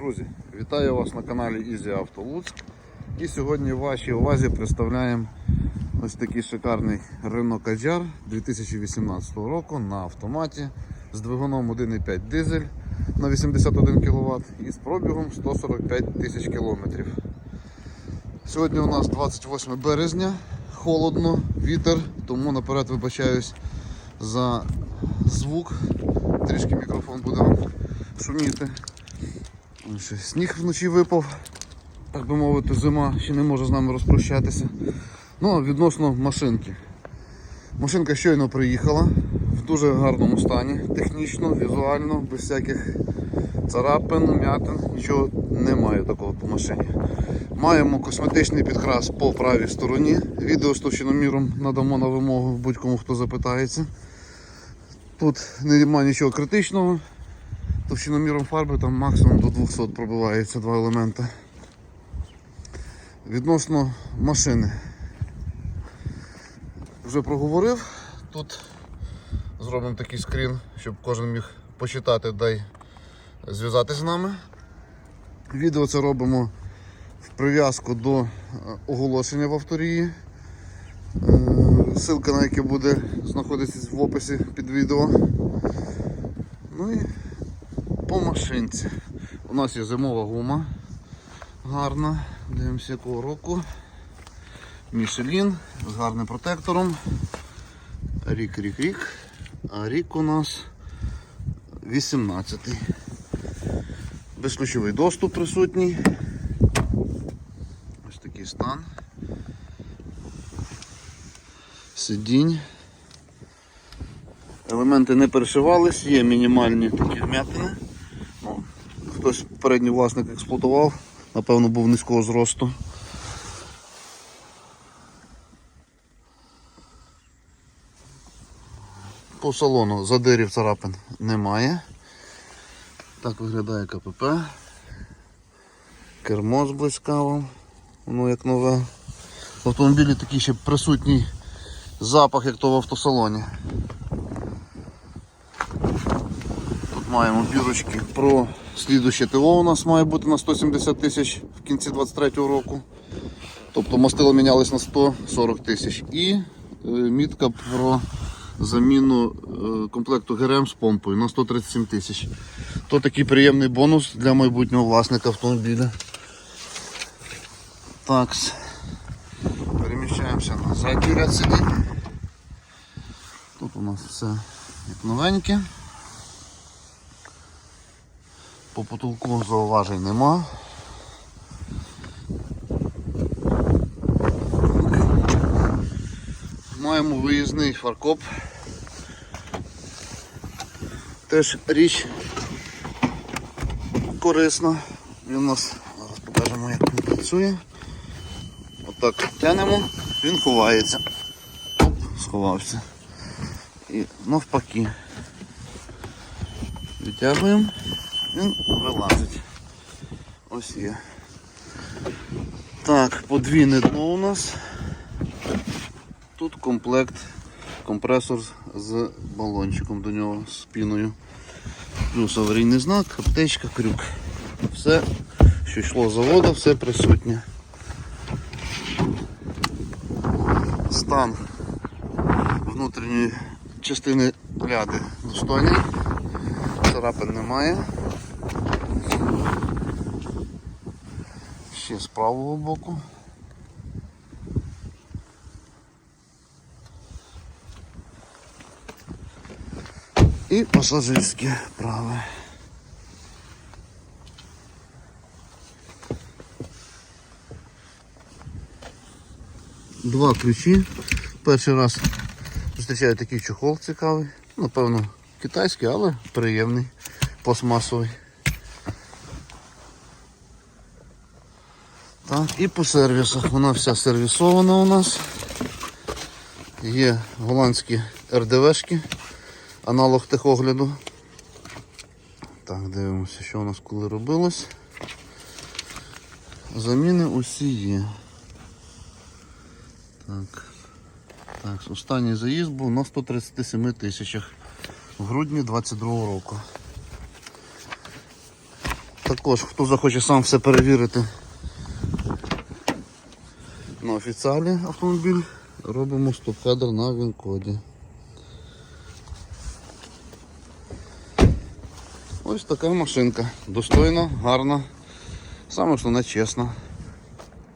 Друзі, вітаю вас на каналі Easy Auto Луцьк. І сьогодні в вашій увазі представляємо ось такий шикарний Renault Kadjar 2018 року на автоматі з двигуном 1,5 дизель на 81 кВт і з пробігом 145 тисяч кілометрів. Сьогодні у нас 28 березня, холодно, вітер, тому наперед вибачаюсь за звук. Трішки мікрофон буде вам шуміти. Сніг вночі випав, так би мовити, зима ще не може з нами розпрощатися. Ну, відносно машинки. Машинка щойно приїхала в дуже гарному стані, технічно, візуально, без всяких царапин, м'ятин, нічого немає такого по машині. Маємо косметичний підкрас по правій стороні. Відео з товщиноміром надамо на вимогу будь-кому, хто запитається. Тут немає нічого критичного. Товщиноміром фарби там максимум до 200 пробивається два елемента. Відносно машини. Вже проговорив. Тут зробимо такий скрін, щоб кожен міг почитати, дай зв'язатися з нами. Відео це робимо в прив'язку до е, оголошення в авторії. Е, Ссылка на яке буде знаходитися в описі під відео. Ну і по машинці. У нас є зимова гума гарна. Дивимося якого року. Мішелін з гарним протектором. Рік, рік, рік. А рік у нас 18. Безключовий доступ присутній. Ось такий стан. Сидінь. Елементи не перешивались, є мінімальні такі вмятини. Хтось передній власник експлуатував, напевно був низького зросту. По салону задирів царапин немає. Так виглядає КПП. Кермо зблизька вам, воно як нове. В автомобілі такий ще присутній запах, як то в автосалоні. Тут маємо бірочки про слідуще ТО у нас має бути на 170 тисяч в кінці 23-го року. Тобто мастило мінялись на 140 тисяч. І е, мітка про заміну е, комплекту ГРМ з помпою на 137 тисяч. То такий приємний бонус для майбутнього власника автомобіля. Так. Переміщаємося на задній ряд сидінь. Тут у нас все як новеньке. По потолку зауважень нема. Маємо виїзний фаркоп. Теж річ корисна. Він у нас зараз покажемо як він працює. Отак тянемо, він ховається. Оп, сховався. І навпаки. Відтягуємо, він вилазить. Ось є. Так, подвійне дно у нас. Тут комплект, компресор з балончиком до нього, з піною. Плюс аварійний знак, аптечка, крюк. Все, що йшло з заводу, все присутнє. Стан внутрішньої частини ляди достойний, царапин немає. Ще з правого боку. І пасажирське праве. Два ключі. Перший раз зустрічаю такий чохол цікавий. Напевно, китайський, але приємний, пластмасовий. Так, і по сервісах. Вона вся сервісована у нас. Є голландські РДВшки, аналог техогляду. Так, дивимося, що у нас коли робилось. Заміни усі є. Так. Так, останній заїзд був на 137 тисячах в грудні 22 року. Також, хто захоче сам все перевірити офіціалі автомобіль, робимо стоп-кадр на він-коді. Ось така машинка. Достойна, гарна, саме основне чесна.